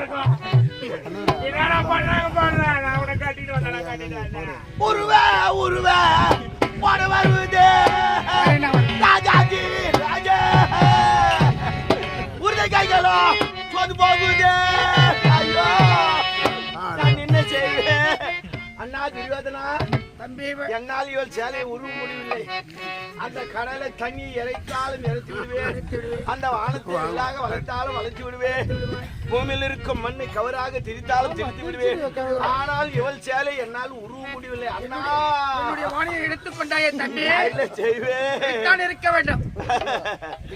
இருக்கும். என்னடா பண்றாங்க பாடுறா நான் உன்னை கட்டிட்டு வந்தா கட்டிட்டு வந்தேன். உருவ உருவ போட வருவது ராஜாஜி ராஜா. உருளை கைகளோ சொது போகுது. தம்பி என்னால் இவள் சேலை உருவ முடியவில்லை. அந்த கடலை தண்ணி இறைத்தாலும் இறைத்து விடுவேன். அந்த வானத்தை உள்ளாக வளர்த்தாலும் வளர்த்து விடுவேன். பூமியில் இருக்கும் மண்ணை கவராக திரித்தாலும் திரித்து விடுவேன். ஆனால் இவள் சேலை என்னால் உருவ முடியவில்லை. அண்ணா! வாணியை எடுத்துக் கொண்டாயே தம்பி. என்ன செய்வேன். இருக்க வேண்டும்.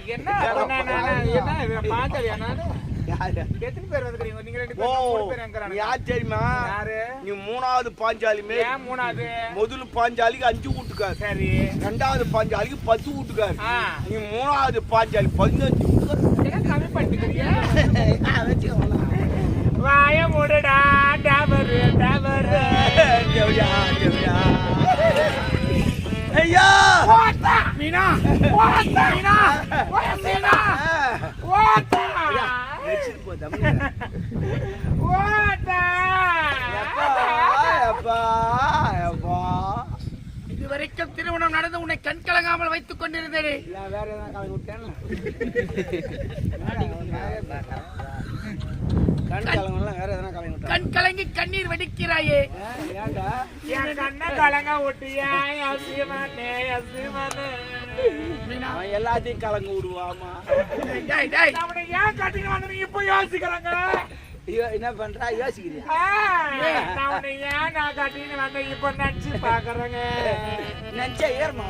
என்ன? என்ன, எத்தனை பேர் வந்துக்கிறீங்க நீங்க ரெண்டு ஓ பேரும் மூணு பேர் எங்கிறாங்க யார் தெரியுமா? யாரு? நீ மூணாவது பாஞ்சாலிமே ஏன் மூணாவது? முதல் பாஞ்சாலிக்கு அஞ்சு வீட்டுக்காரு. சரி. ரெண்டாவது பாஞ்சாலிக்கு பத்து வீட்டுக்காரு. நீ மூணாவது பாஞ்சாலி பதினஞ்சு. வீட்டுக்காரு கம்மி பண்ணிக்கிறீங்க? வாய மூடுடா டவர் டவர். தேவையா தேவையா. ஐயா! மீனா ஓட்டா மீனா மீனா. இதுவரைக்கும் திருமணம் நடந்து உன்னை கண் கலங்காமல் வைத்துக் கொண்டிருந்தேனே. வேற கண் கலங்கலாம் வேற எதனா கலங்க விட்டா? கண் கலங்கி கண்ணீர் வெடிக்கிறாயே. கண்ண கலங்க விட்டியா அசிமானே அசிமானே எல்லாத்தையும் கலங்க விடுவாமா டேய் டேய். அவனை ஏன் கட்டிட்டு வந்து இப்ப யோசிக்கிறாங்க? என்ன பண்றா? யோசிக்கிறியா? ஏன் நான் கட்டின்னு வந்து இப்ப நினைச்சு பாக்குறேங்க? நினைச்சா ஏறுமா